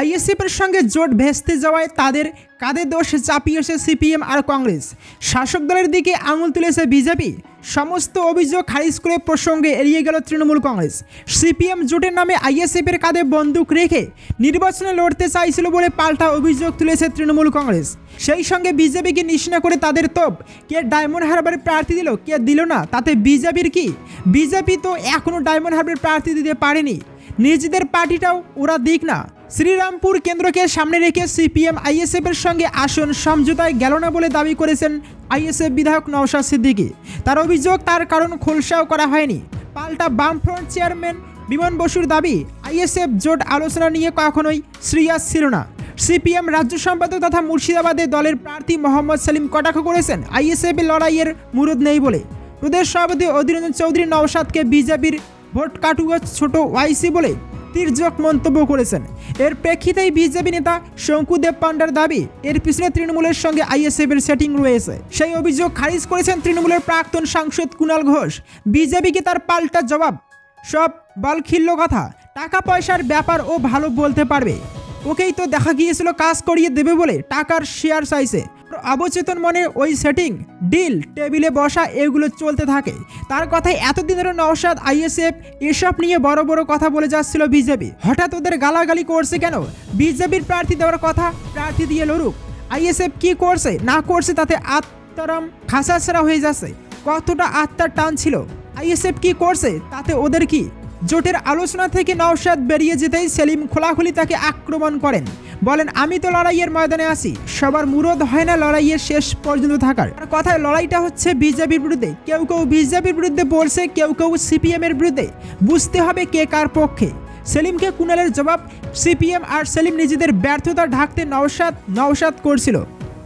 আইএসএফের সঙ্গে জোট ভেস্তে যাওয়ায় তাদের কাঁধে দোষ চাপিয়েছে সিপিএম আর কংগ্রেস। শাসক দলের দিকে আঙুল তুলেছে বিজেপি। সমস্ত অভিযোগ খারিজ করে প্রসঙ্গে এড়িয়ে গেল তৃণমূল কংগ্রেস। সিপিএম জোটের নামে আইএসএফের কাঁধে বন্দুক রেখে নির্বাচনে লড়তে চাইছিল বলে পাল্টা অভিযোগ তুলেছে তৃণমূল কংগ্রেস। সেই সঙ্গে বিজেপিকে নিশানা করে তাদের তোপ। কে ডায়মন্ড হারবারের প্রার্থী দিল, কে দিল না, তাতে বিজেপির কি? বিজেপি তো এখনও ডায়মন্ড হারবারের প্রার্থী দিতে পারেনি। নিজেদের পার্টিটাও ওরা দিক না। শ্রীরামপুর কেন্দ্রকে সামনে রেখে সিপিএম, আইএসএফ এর সঙ্গে আসন সমঝোতায় গেল না বলে দাবি করেছেন আইএসএফ বিধায়ক নওশাদ সিদ্দিকী। তার অভিযোগ, তার কারণ খোলসাও করা হয়নি। পাল্টা বামফ্রন্ট চেয়ারম্যান বিমান বসুর দাবি, আইএসএফ জোট আলোচনা নিয়ে কখনোই সিরিয়াস ছিল না। সিপিএম রাজ্য সম্পাদক তথা মুর্শিদাবাদে দলের প্রার্থী মোহাম্মদ সেলিম কটাক্ষ করেছেন, আইএসএফ লড়াইয়ের মুরদ নেই বলে। প্রদেশ সভাপতি অধীররঞ্জন চৌধুরী নওশাদকে বিজেপির ভোট কাটুয়া ছোট ওয়াইসি বলে তির্যক মন্তব্য করেছেন। এর প্রেক্ষিতেই বিজেপি নেতা শঙ্কুদেব পান্ডার দাবি, এর পিছনে তৃণমূলের সঙ্গে আইএসএফ এর সেটিং রয়েছে। সেই অভিযোগ খারিজ করেছেন তৃণমূলের প্রাক্তন সাংসদ কুণাল ঘোষ। বিজেপিকে তার পাল্টা জবাব? সব বালখিল্য কথা। টাকা পয়সার ব্যাপার ও ভালো বলতে পারবে। ওকেই তো দেখা গিয়েছিল কাজ করিয়ে দেবে বলে টাকার শেয়ার চাইছে। অবচেতন মনে ওই সেটিং ডিল টেবিলে বসা এগুলো চলতে থাকে। তার কথায় এতদিন ধরে নওশাদ, আইএসএফ এসব নিয়ে বড় বড় কথা বলে যাচ্ছিল বিজেপি। হঠাৎ ওদের গালাগালি করছে কেন? বিজেপির প্রার্থী দেওয়ার কথা প্রার্থী দিয়ে লড়ুক। আইএসএফ কি করছে, না করছে তাতে আত্মারাম খাসাছড়া হয়ে যাচ্ছে। কতটা আত্মার টান ছিল? আইএসএফ কি করছে, তাতে ওদের কি জোটের আলোচনা থেকে নওশাদ বেরিয়ে যেতেই সেলিম খোলাখুলি তাকে আক্রমণ করেন। বলেন, আমি তো লড়াইয়ের ময়দানে আছি। সবার মুরদ হয় না লড়াইয়ের শেষ পর্যন্ত থাকার। কথায় লড়াইটা হচ্ছে বিজেপির বিরুদ্ধে। কেউ কেউ বিজেপির বিরুদ্ধে বলছে, কেউ কেউ সিপিএম এর বিরুদ্ধে। বুঝতে হবে কে কার পক্ষে। সেলিমকে কুণালের জবাব, সিপিএম আর সেলিম নিজেদের ব্যর্থতা ঢাকতে নওশাদ নওশাদ করছিল।